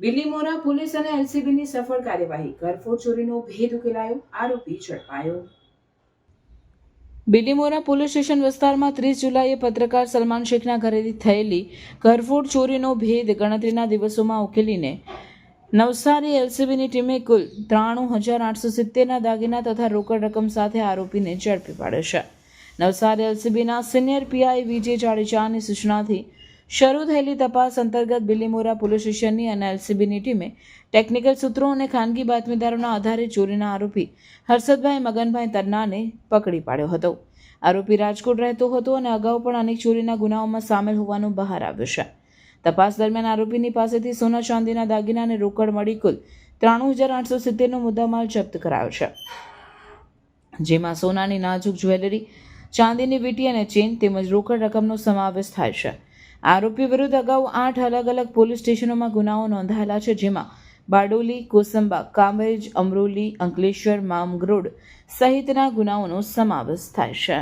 Bilimora police અને એલસીબીની સફળ કાર્યવાહી. ઘરફોડ ચોરીનો ભેદ ઉકેલાયો, આરોપી ઝડપાયો. બિલીમોરા પોલીસ સ્ટેશન વિસ્તારમાં ત્રીસ જુલાઈએ પત્રકાર સલમાન શેખના ઘરેથી થયેલી ઘરફોડ ચોરીનો ભેદ ગણતરીના દિવસોમાં ઉકેલીને નવસારી એલસીબીની ટીમે કુલ ત્રાણું હજાર આઠસો સિત્તેરના દાગીના તથા રોકડ રકમ સાથે આરોપીને ઝડપી પાડ્યો છે. નવસારી એલસીબીના સિનિયર પીઆઈ વિજય જાડેજાની સૂચનાથી શરૂ થયેલી તપાસ અંતર્ગત બિલીમોરા પોલીસ સ્ટેશનની અને એલસીબીની ટીમે ટેકનિકલ સૂત્રો અને ખાનગી બાતમીદારોના આધારે ચોરીના આરોપી હર્ષદભાઈ, મગનભાઈ તન્નાને પકડી પાડ્યો હતો. આરોપી રાજકોટ રહેતો હતો અને અગાઉ પણ અનેક ચોરીના ગુનાઓમાં સામેલ હોવાનું બહાર આવ્યું છે. તપાસ દરમિયાન આરોપીની પાસેથી સોના ચાંદીના દાગીના અને રોકડ મળી કુલ ત્રાણું હજાર આઠસો સિત્તેરનો મુદ્દામાલ જપ્ત કરાયો છે. જેમાં સોનાની નાજુક જ્વેલરી, ચાંદીની વીંટી અને ચેન તેમજ રોકડ રકમનો સમાવેશ થાય છે. આરોપી વિરુદ્ધ અગાઉ આઠ અલગ અલગ પોલીસ સ્ટેશનોમાં ગુનાઓ નોંધાયેલા છે, જેમાં બારડોલી, કોસંબા, કામરેજ, અમરોલી, અંકલેશ્વર મામગ્રોડ સહિતના ગુનાઓનો સમાવેશ થાય છે.